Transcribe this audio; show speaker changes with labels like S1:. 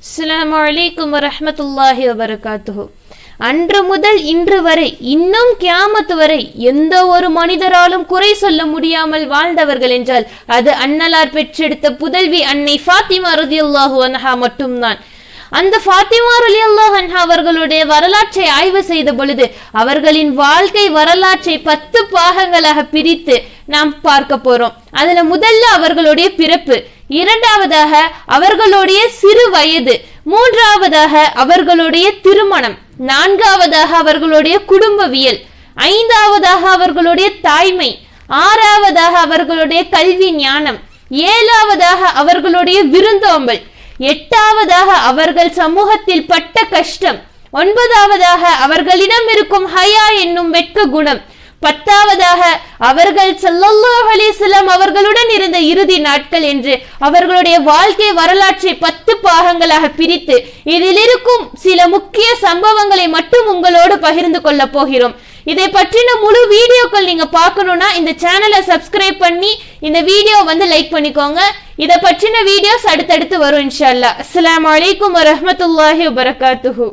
S1: அஸ்லாம் அலைக்கும் வரமத்துல்லாஹி வபரகாத்துஹு அன்று முதல் இன்று வரை இன்னும் கியாமத்து வரை எந்த ஒரு மனிதராலும் குறை சொல்ல முடியாமல் வாழ்ந்தவர்கள் என்றால் அது அன்னலார் பெற்றெடுத்த புதல்வி அன்னை ஃபாத்திமா ரதியுல்லாஹு அன்ஹா மட்டும்தான். அந்த ஃபாத்திமா ரலியல்லாஹு அன்ஹா அவர்களுடைய வரலாற்றை ஆய்வு செய்த பொழுது அவர்களின் வாழ்க்கை வரலாற்றை பத்து பாகங்களாக பிரித்து நாம் பார்க்க போறோம். அதுல முதல்ல அவர்களுடைய பிறப்பு. இரண்டாவதாக அவர்களுடைய சிறு வயது. மூன்றாவதாக அவர்களுடைய திருமணம். நான்காவதாக அவர்களுடைய குடும்பவியல். ஐந்தாவதாக அவர்களுடைய தாய்மை. ஆறாவதாக அவர்களுடைய கல்வி ஞானம். ஏழாவதாக அவர்களுடைய விருந்தோம்பல். எட்டாவதாக அவர்கள் சமூகத்தில் பட்ட கஷ்டம். ஒன்பதாவதாக அவர்களிடம் இருக்கும் ஹயா என்னும் வெட்க குணம் பத்தாவதாக அவர்கள் ஸல்லல்லாஹு அலைஹி அவர்களுடன் இருந்த இறுதி நாட்கள் என்று அவர்களுடைய வாழ்க்கை வரலாற்றை பத்து பாகங்களாக பிரித்து இதில் இருக்கும் சில முக்கிய சம்பவங்களை மட்டும் உங்களோடு பகிர்ந்து கொள்ள போகிறோம். இதை பற்றின முழு வீடியோக்கள் நீங்க பார்க்கணும்னா இந்த சேனலை சப்ஸ்கிரைப் பண்ணி இந்த வீடியோ வந்து லைக் பண்ணிக்கோங்க. இதை பற்றின வீடியோஸ் அடுத்தடுத்து வரும் இன்ஷா அல்லாஹ் அஸ்ஸலாமு அலைக்கும் வரஹ்மத்துல்லாஹி வபரகாத்துஹு.